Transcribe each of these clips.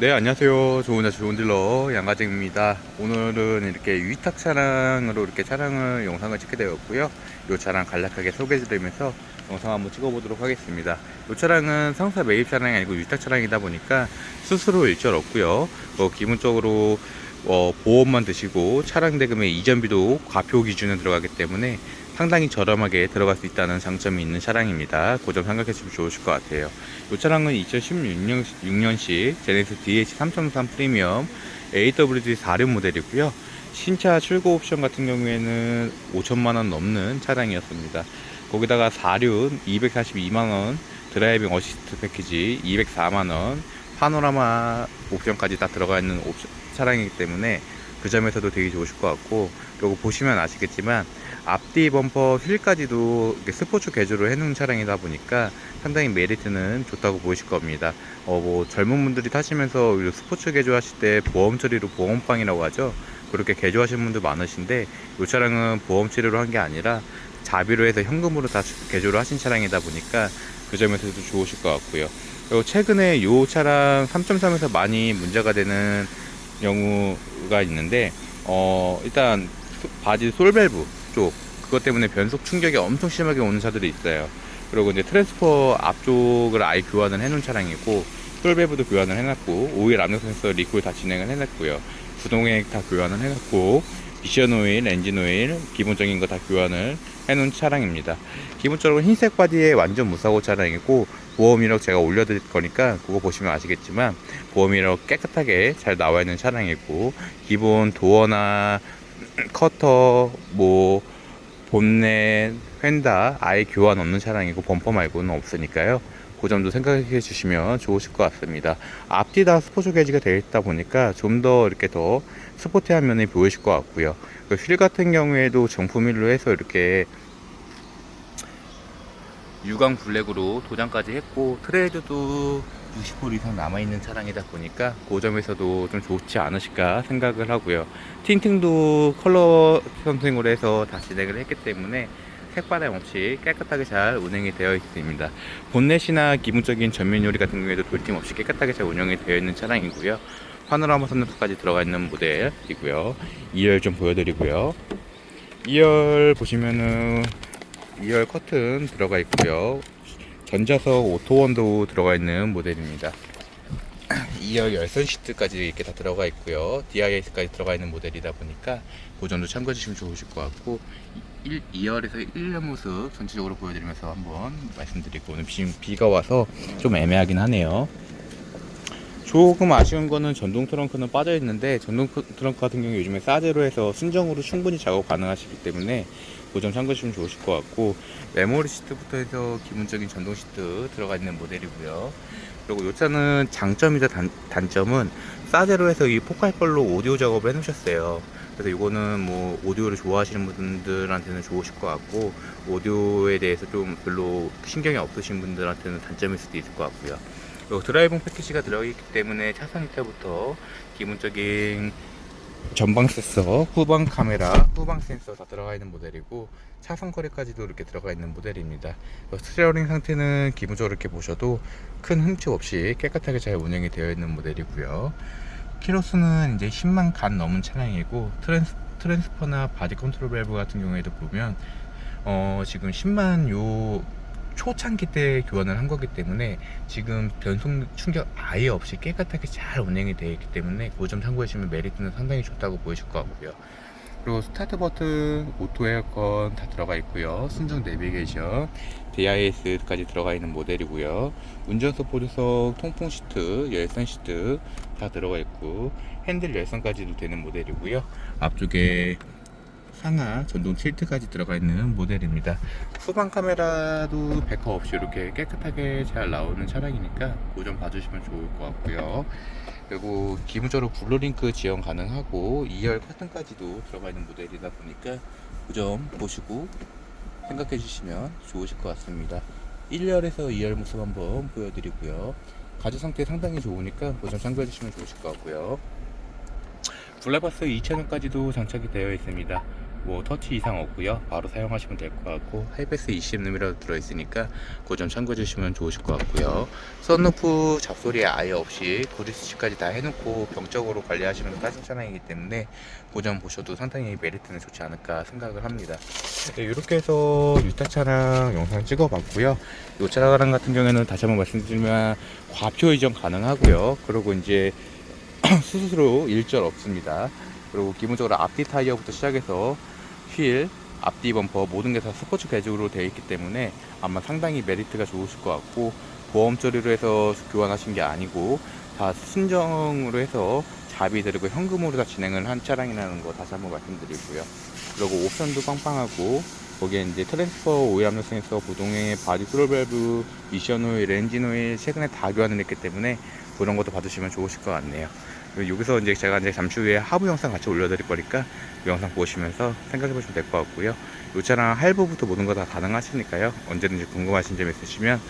네 안녕하세요. 좋은 자 좋은 딜러 양가정입니다. 오늘은 이렇게 위탁 차량으로 이렇게 차량을 영상을 찍게 되었고요. 이 차량 간략하게 소개해 드리면서 영상 한번 찍어 보도록 하겠습니다. 이 차량은 상사 매입 차량이 아니고 위탁 차량이다 보니까 수수료 일절 없고요. 어, 기본적으로 어, 보험만 드시고 차량 대금의 이전비도 과표 기준에 들어가기 때문에 상당히 저렴하게 들어갈 수 있다는 장점이 있는 차량입니다. 그 점 생각해 주시면 좋으실 것 같아요. 이 차량은 2016년, 6년식 제네시스 DH 3.3 프리미엄 AWD 4륜 모델이고요. 신차 출고 옵션 같은 경우에는 5천만원 넘는 차량이었습니다. 거기다가 4륜 242만원 드라이빙 어시스트 패키지 204만원 파노라마 옵션까지 다 들어가 있는 옵션, 차량이기 때문에 그 점에서도 되게 좋으실 것 같고 그리고 보시면 아시겠지만 앞뒤 범퍼 휠까지도 스포츠 개조를 해놓은 차량이다 보니까 상당히 메리트는 좋다고 보이실 겁니다. 어, 뭐 젊은 분들이 타시면서 이 스포츠 개조 하실 때 보험 처리로 보험빵이라고 하죠. 그렇게 개조하시는 분들 많으신데 이 차량은 보험 처리로 한 게 아니라 자비로 해서 현금으로 다 개조를 하신 차량이다 보니까 그 점에서도 좋으실 것 같고요. 그리고 최근에 이 차량 3.3에서 많이 문제가 되는 경우가 있는데 어 일단 소- 바지 솔밸브 쪽 그것 때문에 변속 충격이 엄청 심하게 오는 차들이 있어요. 그리고 이제 트랜스퍼 앞쪽을 아예 교환을 해놓은 차량이고 솔밸브도 교환을 해놨고 오일 압력 센서 리콜 다 진행을 해놨고요. 구동액 다 교환을 해놨고 미션 오일, 엔진 오일 기본적인 거 다 교환을 해놓은 차량입니다. 기본적으로 흰색 바디에 완전 무사고 차량이고 보험 이력 제가 올려드릴 거니까 그거 보시면 아시겠지만 보험 이력 깨끗하게 잘 나와 있는 차량이고 기본 도어나 커터 뭐 본넷 휀다 아예 교환 없는 차량이고 범퍼 말고는 없으니까요. 그 점도 생각해 주시면 좋으실 것 같습니다. 앞뒤 다 스포츠 게지가 되어 있다 보니까 좀 더 이렇게 더 스포티한 면이 보이실 것 같고요. 그휠 같은 경우에도 정품 휠로 해서 이렇게 유광 블랙으로 도장까지 했고 트레이드도 60볼 이상 남아있는 차량이다 보니까 그 점에서도 좀 좋지 않으실까 생각을 하고요. 틴팅도 컬러 선택으로 해서 다 진행을 했기 때문에 색바람 없이 깨끗하게 잘 운행이 되어 있습니다. 본넷이나 기본적인 전면 요리 같은 경우에도 돌팀 없이 깨끗하게 잘 운영이 되어 있는 차량이고요. 파노라마 선루프까지 들어가 있는 모델이고요. 2열 좀 보여드리고요. 2열 보시면은 2열 커튼 들어가 있고요. 전자석 오토원도 들어가 있는 모델입니다. 2열 열선 시트까지 이렇게 다 들어가 있고요. DIS까지 들어가 있는 모델이다 보니까 그 점도 참고해 주시면 좋으실 것 같고 1, 2열에서 1년 모습 전체적으로 보여드리면서 한번 말씀드리고 오늘 지금 비가 와서 좀 애매하긴 하네요. 조금 아쉬운 거는 전동 트렁크는 빠져 있는데 전동 크- 트렁크 같은 경우 요즘에 싸제로 해서 순정으로 충분히 작업 가능하시기 때문에 그점 참고하시면 좋으실 것 같고 메모리 시트부터 해서 기본적인 전동 시트 들어가 있는 모델이고요. 그리고 이 차는 장점이자 단, 단점은 싸제로 해서 이 포칼컬로 오디오 작업을 해놓으셨어요. 그래서 이거는 뭐 오디오를 좋아하시는 분들한테는 좋으실 것 같고 오디오에 대해서 좀 별로 신경이 없으신 분들한테는 단점일 수도 있을 것 같고요. 드라이빙 패키지가 들어있기 때문에 차선 이탈부터 기본적인 전방 센서, 후방 카메라, 후방 센서 다 들어가 있는 모델이고 차선 거리까지도 이렇게 들어가 있는 모델입니다. 스티어링 상태는 기본적으로 이렇게 보셔도 큰 흠집 없이 깨끗하게 잘 운영이 되어 있는 모델이고요. 키로수는 이제 10만 간 넘은 차량이고 트랜스, 트랜스퍼나 바디 컨트롤 밸브 같은 경우에도 보면 어, 지금 10만 요 초창기 때 교환을 한 거기 때문에 지금 변속 충격 아예 없이 깨끗하게 잘 운행이 되어 있기 때문에 그 점 참고하시면 메리트는 상당히 좋다고 보이실 것 같고요. 그리고 스타트 버튼, 오토 에어컨 다 들어가 있고요. 순정 내비게이션, DIS까지 들어가 있는 모델이고요. 운전석 보조석, 통풍 시트, 열선 시트 다 들어가 있고 핸들 열선까지도 되는 모델이고요. 앞쪽에 상하 전동 틸트까지 들어가 있는 모델입니다. 후방 카메라도 백허 없이 이렇게 깨끗하게 잘 나오는 차량이니까 그 점 봐주시면 좋을 것 같고요. 그리고 기본적으로 블루링크 지원 가능하고 2열 커튼까지도 들어가 있는 모델이다 보니까 그 점 보시고 생각해 주시면 좋으실 것 같습니다. 1열에서 2열 모습 한번 보여드리고요. 가죽 상태 상당히 좋으니까 그 점 참고해 주시면 좋으실 것 같고요. 블라바스 2차전까지도 장착이 되어 있습니다. 뭐 터치 이상 없고요. 바로 사용하시면 될 것 같고 하이패스 20mm라도 들어있으니까 그 점 참고해 주시면 좋으실 것 같고요. 썬루프 잡소리 아예 없이 그리스치까지 다 해놓고 병적으로 관리하시면 따진 차량이기 때문에 그 점 보셔도 상당히 메리트는 좋지 않을까 생각을 합니다. 네, 이렇게 해서 유타 차량 영상 찍어봤고요. 이 차량 같은 경우에는 다시 한번 말씀드리면 과표 이전 가능하고요. 그리고 이제 수수료 일절 없습니다. 그리고 기본적으로 앞뒤 타이어부터 시작해서 휠, 앞뒤 범퍼 모든 게 다 스포츠 개조로 되어 있기 때문에 아마 상당히 메리트가 좋으실 것 같고 보험 처리로 해서 교환하신 게 아니고 다 순정으로 해서 자비 들고 현금으로 다 진행을 한 차량이라는 거 다시 한번 말씀드리고요. 그리고 옵션도 빵빵하고 거기에 이제 트랜스퍼 오일 압력 센서, 부동의 바디 프로밸브, 미션 오일, 엔진 오일 최근에 다 교환을 했기 때문에 그런 것도 받으시면 좋으실 것 같네요. 여기서 이제 제가 이제 잠시 후에 하부 영상 같이 올려드릴 거니까 이 영상 보시면서 생각해 보시면 될 것 같고요. 이 차량 할부부터 모든 거 다 가능하시니까요. 언제든지 궁금하신 점 있으시면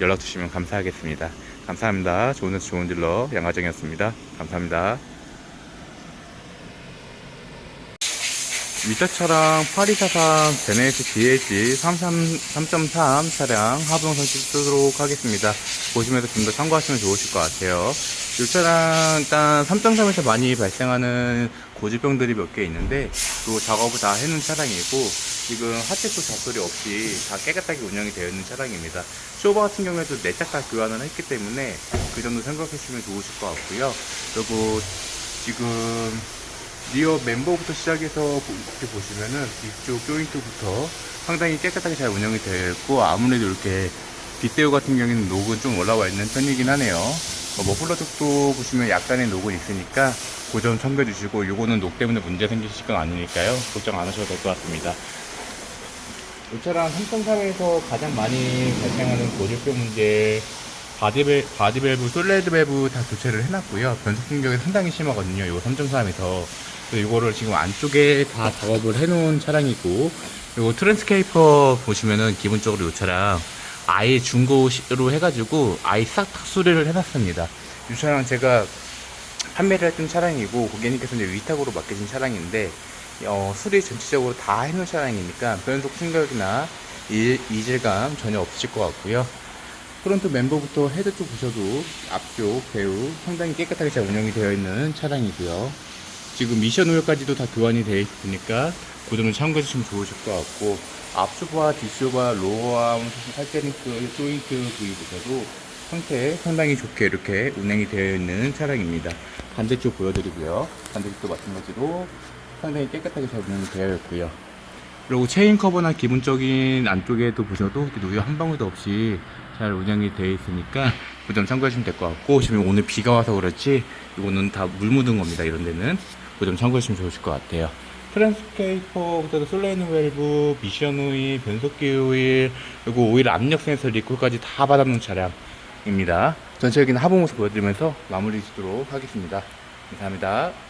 연락 주시면 감사하겠습니다. 감사합니다. 좋은 데 좋은 딜러 양화정이었습니다. 감사합니다. 위자 차량 8243 제네시스 DH 3.3 차량 하부 영상 찍도록 하겠습니다. 보시면서 좀 더 참고하시면 좋으실 것 같아요. 이 차량 일단 3.3에서 많이 발생하는 고질병들이 몇 개 있는데 그 작업을 다 해놓은 차량이고 지금 하체 쪽 잡소리 없이 다 깨끗하게 운영이 되어 있는 차량입니다. 쇼바 같은 경우에도 내짝 다 교환을 했기 때문에 그 정도 생각해 주시면 좋으실 것 같고요. 그리고 지금 리어 멤버부터 시작해서 이렇게 보시면은 뒤쪽 조인트부터 상당히 깨끗하게 잘 운영이 되어 있고 아무래도 이렇게 뒷대우 같은 경우에는 녹은 좀 올라와 있는 편이긴 하네요. 어, 머플러 쪽도 보시면 약간의 녹은 있으니까 그 점 참고해 주시고 요거는 녹 때문에 문제 생기실 건 아니니까요. 걱정 안 하셔도 될 것 같습니다. 이 차량 3.3에서 가장 많이 발생하는 고질병 문제 바디벨, 바디밸브, 솔레드 밸브 다 교체를 해놨고요. 변속 충격이 상당히 심하거든요. 이거 3.3에서. 이거를 지금 안쪽에 다 작업을 해놓은 차량이고, 그리고 트랜스케이퍼 보시면은 기본적으로 이 차량 아예 중고로 해가지고 아예 싹 수리를 해놨습니다. 이 차량 제가 판매를 했던 차량이고 고객님께서 이제 위탁으로 맡기신 차량인데 어, 수리 전체적으로 다 해놓은 차량이니까 변속 충격이나 이, 이질감 전혀 없으실 것 같고요. 프론트 멤버부터 헤드 쪽 보셔도 앞쪽 배우 상당히 깨끗하게 잘 운영이 되어 있는 차량이고요. 지금 미션 오일까지도 다 교환이 되어 있으니까 그 점은 참고해 주시면 좋으실 것 같고 앞쇼바, 뒷쇼바, 로어암, 할테링크, 조인트 부위 보셔도 상태 상당히 좋게 이렇게 운행이 되어 있는 차량입니다. 반대쪽 보여드리고요. 반대쪽도 마찬가지로 상당히 깨끗하게 잘 운영이 되어 있고요. 그리고 체인 커버나 기본적인 안쪽에도 보셔도 누유 한 방울도 없이 잘 운영이 되어 있으니까 그 점 참고하시면 될 것 같고 지금 오늘 비가 와서 그렇지 이거는 다 물 묻은 겁니다 이런 데는 그점 참고하시면 좋으실 것 같아요. 트랜스케이퍼부터 솔레인 밸브, 미션 오일, 변속기 오일 그리고 오일 압력 센서 리콜까지 다 받아놓은 차량입니다. 전체적인 하부 모습 보여드리면서 마무리 짓도록 하겠습니다. 감사합니다